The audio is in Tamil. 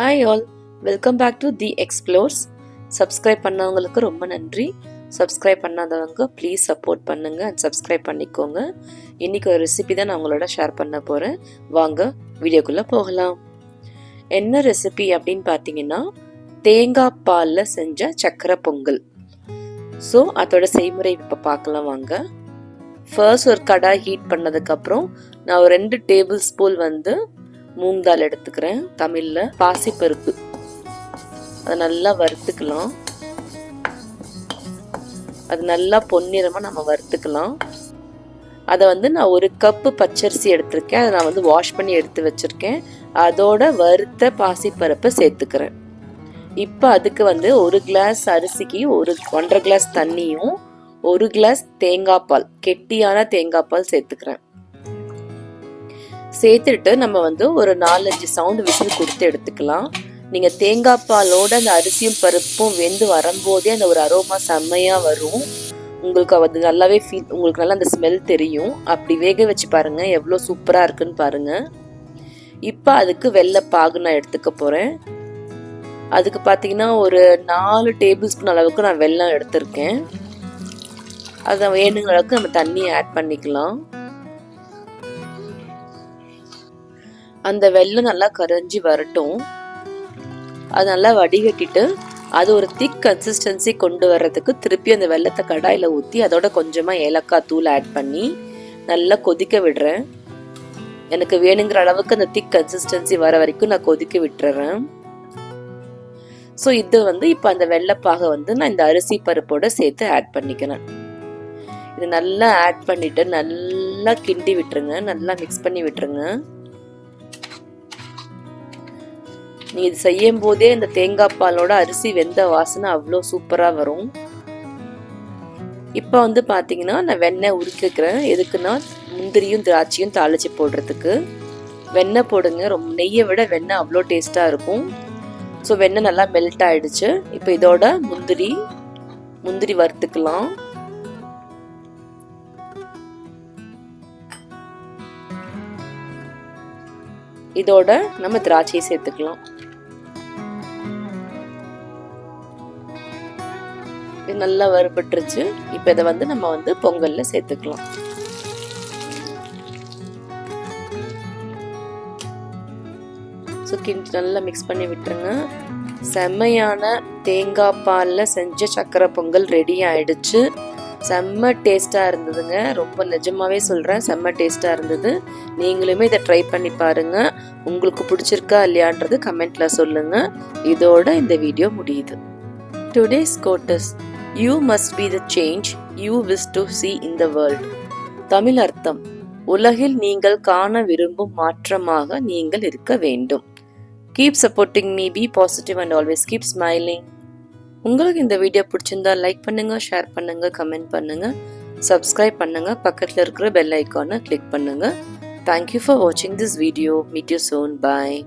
Hi all welcome back to the explorers subscribe பண்ணவங்களுக்கு ரொம்ப நன்றி. சப்ஸ்கிரைப் பண்ணாதவங்க ப்ளீஸ் சப்போர்ட் பண்ணுங்கள் அண்ட் சப்ஸ்கிரைப் பண்ணிக்கோங்க. இன்றைக்கி ஒரு ரெசிபி தான் நான் உங்களோட ஷேர் பண்ண போகிறேன் வாங்க வீடியோக்குள்ளே போகலாம். என்ன ரெசிபி அப்படின்னு பார்த்தீங்கன்னா தேங்காய் பாலில் செஞ்ச சக்கரை பொங்கல். ஸோ அதோட செய்முறை இப்போ பார்க்கலாம் வாங்க. ஃபர்ஸ்ட் ஒரு கடாய் ஹீட் பண்ணதுக்கப்புறம் நான் ஒரு ரெண்டு டேபிள் ஸ்பூன் வந்து மூந்தால் எடுத்துக்கிறேன். தமிழில் பாசிப்பருப்பு. அதை நல்லா வறுத்துக்கலாம். அது நல்லா பொன்னிறமாக நம்ம வறுத்துக்கலாம். அதை வந்து நான் ஒரு கப்பு பச்சரிசி எடுத்திருக்கேன். அதை நான் வந்து வாஷ் பண்ணி எடுத்து வச்சுருக்கேன். அதோட வறுத்த பாசிப்பருப்பை சேர்த்துக்கிறேன். இப்போ அதுக்கு வந்து ஒரு கிளாஸ் அரிசிக்கு ஒரு ஒன்றரை கிளாஸ் தண்ணியும் ஒரு கிளாஸ் தேங்காய் பால் கெட்டியான தேங்காய் பால் சேர்த்துக்கிறேன். சேர்த்துட்டு நம்ம வந்து ஒரு நாலஞ்சு சவுண்டு விசில் கொடுத்து எடுத்துக்கலாம். நீங்கள் தேங்காய் பாலோட அந்த அரிசியும் பருப்பும் வெந்து வரும்போதே அந்த ஒரு அரோமா செம்மையாக வரும். உங்களுக்கு அது நல்லாவே ஃபீல் உங்களுக்கு நல்லா அந்த ஸ்மெல் தெரியும். அப்படி வேக வச்சு பாருங்கள் எவ்வளோ சூப்பராக இருக்குன்னு பாருங்கள் இப்போ அதுக்கு வெள்ளை பாகு நான் எடுத்துக்க போகிறேன் அதுக்கு பார்த்தீங்கன்னா ஒரு நாலு டேபிள் ஸ்பூன் அளவுக்கு நான் வெள்ளம் எடுத்திருக்கேன். அதை வேணுங்கிற அளவுக்கு நம்ம தண்ணி ஆட் பண்ணிக்கலாம். அந்த வெள்ளம் நல்லா கரைஞ்சி வரட்டும். அது நல்லா வடிகட்டிட்டு அது ஒரு திக் கன்சிஸ்டன்சி கொண்டு வர்றதுக்கு திருப்பி அந்த வெள்ளத்தை கடாயில் ஊற்றி அதோட கொஞ்சமாக ஏலக்காய் தூள் ஆட் பண்ணி நல்லா கொதிக்க விடுறேன். எனக்கு வேணுங்கிற அளவுக்கு அந்த திக் கன்சிஸ்டன்சி வர வரைக்கும் நான் கொதிக்க விட்டுறேன். ஸோ இது வந்து இப்போ அந்த வெள்ளைப்பாகை வந்து நான் இந்த அரிசி பருப்போட சேர்த்து ஆட் பண்ணிக்கிறேன். இது நல்லா ஆட் பண்ணிவிட்டு நல்லா கிண்டி விட்டுருங்க. நல்லா மிக்ஸ் பண்ணி விட்டுருங்க. நீங்கள் இது செய்யும் போதே இந்த தேங்காய் பாலோட அரிசி வெந்த வாசனை அவ்வளோ சூப்பராக வரும். இப்போ வந்து பார்த்தீங்கன்னா நான் வெண்ணெய் உருக்கிக்கிறேன் எதுக்குன்னா முந்திரியும் திராட்சையும் தாளிச்சு போடுறதுக்கு. வெண்ணெய் போடுங்க. ரொம்ப நெய்யை விட வெண்ணெய் அவ்வளோ டேஸ்ட்டாக இருக்கும். ஸோ வெண்ணெய் நல்லா மெல்ட் ஆகிடுச்சு இப்போ இதோட முந்திரி முந்திரி வறுத்துக்கலாம். இதோட நம்ம திராட்சையை சேர்த்துக்கலாம். இது நல்லா வறுபட்டுருச்சு. இப்போ இதை வந்து நம்ம வந்து பொங்கலில் சேர்த்துக்கலாம். ஸோ கிண்டி நல்லா மிக்ஸ் பண்ணி விட்டுருங்க. செம்மையான தேங்காய் பாலில் செஞ்ச சக்கரை பொங்கல் ரெடி ஆயிடுச்சு. செம்ம டேஸ்ட்டாக இருந்ததுங்க. ரொம்ப நிஜமாகவே சொல்கிறேன் செம்ம டேஸ்ட்டாக இருந்தது. நீங்களுமே இதை ட்ரை பண்ணி பாருங்கள் உங்களுக்கு பிடிச்சிருக்கா இல்லையான்றது கமெண்ட்டில் சொல்லுங்கள் இதோட இந்த வீடியோ முடியுது. Today's quotes you must be the change you wish to see in the world Tamil அர்த்தம் உலகில் நீங்கள் காண விரும்பும் மாற்றமாக நீங்கள் இருக்க வேண்டும். Keep supporting me be positive and always keep smiling உங்களுக்கு இந்த வீடியோ பிடிச்சிருந்தா லைக் பண்ணுங்க ஷேர் பண்ணுங்க கமெண்ட் பண்ணுங்க. சப்ஸ்கிரைப் பண்ணுங்க பக்கத்தில் இருக்கிற பெல் ஐக்கானை கிளிக் பண்ணுங்க. தேங்க்யூ ஃபார் வாட்சிங் this video meet you soon bye